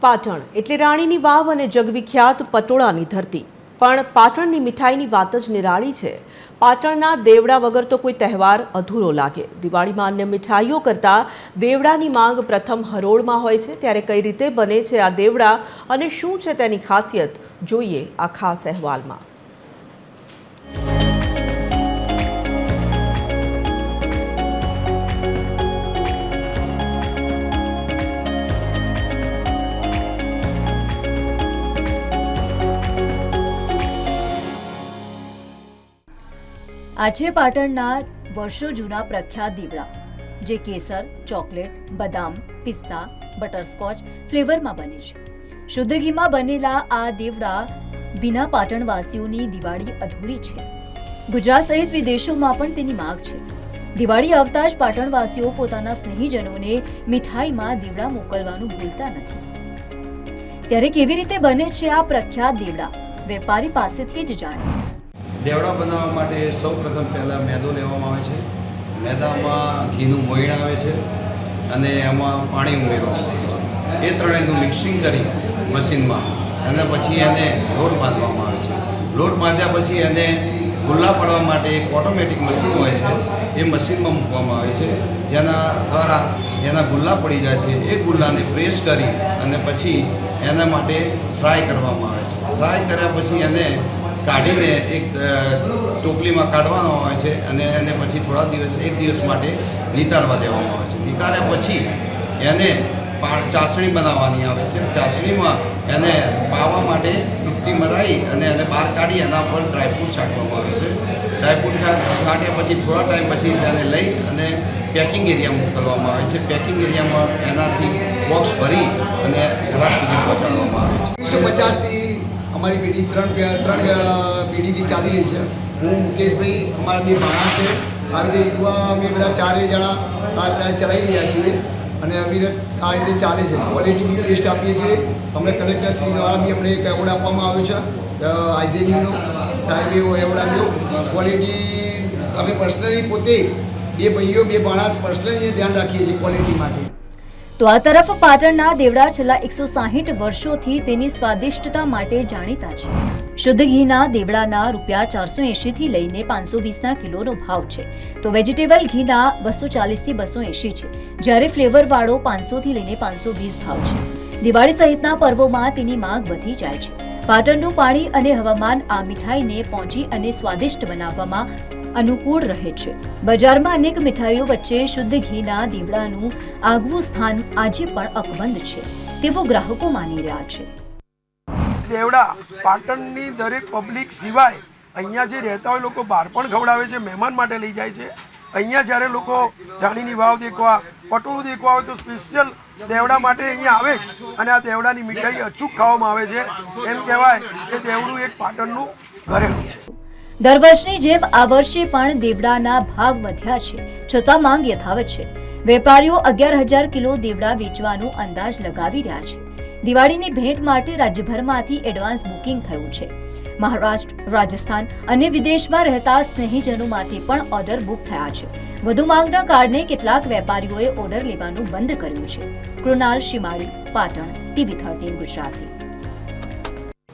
પાટણ. એટલે રાણીની વાવ અને જગવિખ્યાત પટોળાની ધરતી. પણ પાટણની મીઠાઈની વાત જ નિરાળી છે. પાટણના દેવડા વગર તો કોઈ તહેવાર અધૂરો લાગે. દિવાળીમાં અન્ય મીઠાઈઓ કરતાં દેવડાની માંગ પ્રથમ હરોળમાં હોય છે. ત્યારે કઈ રીતે બને છે આ દેવડા અને શું છે તેની ખાસિયત, જોઈએ આ ખાસ અહેવાલમાં. આજે પાટણના વર્ષો જૂના પ્રખ્યાત દીવડા, જે કેસર, ચોકલેટ, બદામ, પિસ્તા, બટરસ્કોચ ફ્લેવરમાં બને છે. શુદ્ધ ઘીમાં બનેલા આ દીવડા બિના પાટણવાસીઓની દિવાળી અધૂરી છે. ગુજરાત સહિત વિદેશોમાં પણ તેની માગ છે. દિવાળી આવતા જ પાટણવાસીઓ પોતાના સ્નેહીજનોને મીઠાઈમાં દીવડા મોકલવાનું ભૂલતા નથી. ત્યારે કેવી રીતે બને છે આ પ્રખ્યાત દીવડા? વેપારી પાસેથી જ જાણીએ. દેવડા બનાવવા માટે સૌ પ્રથમ પહેલાં મેદો લેવામાં આવે છે. મેદામાં ઘીનું મોયણ આવે છે અને એમાં પાણી ઉમેરવામાં આવે છે. એ ત્રણેયનું મિક્સિંગ કરી મશીનમાં અને પછી એને લોટ બાંધવામાં આવે છે. લોટ બાંધ્યા પછી એને ગુલ્લા પડવા માટે એક ઓટોમેટિક મશીન હોય છે. એ મશીનમાં મૂકવામાં આવે છે. જેના દ્વારા એના ગુલ્લા પડી જાય છે. એ ગુલ્લાને પ્રેસ કરી અને પછી એના માટે ફ્રાય કરવામાં આવે છે. ફ્રાય કર્યા પછી એને કાઢીને એક ટોપલીમાં કાઢવાનો આવે છે અને એને પછી થોડા દિવસ, એક દિવસ માટે નિતારવા દેવામાં આવે છે. નિતાર્યા પછી એને ચાસણી બનાવવાની આવે છે. ચાસણીમાં એને પાવા માટે ડૂબકી મરાઈ અને એને બહાર કાઢી એના પર ડ્રાયફ્રૂટ છાંટવામાં આવે છે. ડ્રાયફ્રૂટ છાંટ્યા પછી થોડા ટાઈમ પછી તેને લઈ અને પેકિંગ એરિયામાં મોકલવામાં આવે છે. પેકિંગ એરિયામાં એનાથી બોક્સ ભરી અને ઘરાક સુધી પહોંચાડવામાં આવે છે. પચાસથી અમારી પેઢી ત્રણ ત્રણ પેઢીથી ચાલી રહી છે. હું મુકેશભાઈ, અમારા બે ભાણા છે. આ રીતે યુવા અમે બધા ચારે જણા અત્યારે ચલાવી રહ્યા છીએ અને અવિરત આ રીતે ચાલે છે. ક્વોલિટી બી ટેસ્ટ આપીએ છીએ. અમને કલેક્ટરશ્રી દ્વારા બી અમને એક એવોર્ડ આપવામાં આવ્યો છે. આઈઝેનિંગનો સાહેબે એવો એવોર્ડ આપ્યો. ક્વોલિટી અમે પર્સનલી પોતે બે ભાઈઓ, બે ભાણા પર્સનલી ધ્યાન રાખીએ છીએ ક્વોલિટી માટે. તો આ તરફ પાટણના દેવડા છેલ્લા એકસો સાહીઠ વર્ષોથી તેની સ્વાદિષ્ટતા માટે જાણીતા છે. શુદ્ધ ઘીના દેવડાના રૂપિયા ચારસો એંશી થી લઈને પાંચસો વીસના કિલોનો ભાવ છે. તો વેજીટેબલ ઘીના બસો ચાલીસથી બસો એંશી છે. જ્યારે ફ્લેવર વાળો પાંચસો થી લઈને પાંચસો વીસ ભાવ છે. દિવાળી સહિતના પર્વોમાં તેની માંગ વધી જાય છે. પાટણનું પાણી અને હવામાન આ મીઠાઈને પહોંચી અને સ્વાદિષ્ટ બનાવવામાં અનુકૂળ રહે છે. બજારમાં અનેક મીઠાઈઓ વચ્ચે શુદ્ધ ઘીના દીવડાનું આગવું સ્થાન આજે પણ અકબંધ છે. તેવું ગ્રાહકો માની રહ્યા છે. દેવડા, પાટણની દરેક પબ્લિક સિવાય અહીંયા જે રહેતા હોય લોકો બહાર પણ ખવડાવે છે, મહેમાન માટે લઈ જાય છે. અહીંયા જ્યારે લોકો ધાણીની વાવ દેખવા, પટોળું દેખવા હોય તો સ્પેશિયલ દેવડા માટે અહીંયા આવે છે અને આ દેવડાની મીઠાઈ અચૂક ખાવામાં આવે છે. એમ કહેવાય કે દેવડું એક પાટણનું ઘરેણું છે. દર વર્ષની જેમ આ વર્ષે પણ દેવડાના ભાવ વધ્યા છે. છતાં માંગ યથાવત છે. વેપારીઓ અગિયાર હજાર કિલો દેવડા વેચવાનો અંદાજ લગાવી રહ્યા છે. દિવાળીની ભેટ માટે રાજ્યભરમાંથી એડવાન્સ બુકિંગ થયું છે. મહારાષ્ટ્ર, રાજસ્થાન અને વિદેશમાં રહેતા સ્નેહીજનો માટે પણ ઓર્ડર બુક થયા છે. વધુ માંગના કારણે કેટલાક વેપારીઓએ ઓર્ડર લેવાનું બંધ કર્યું છે. Krunal Shimali, Patan, TV thirteen Gujarati.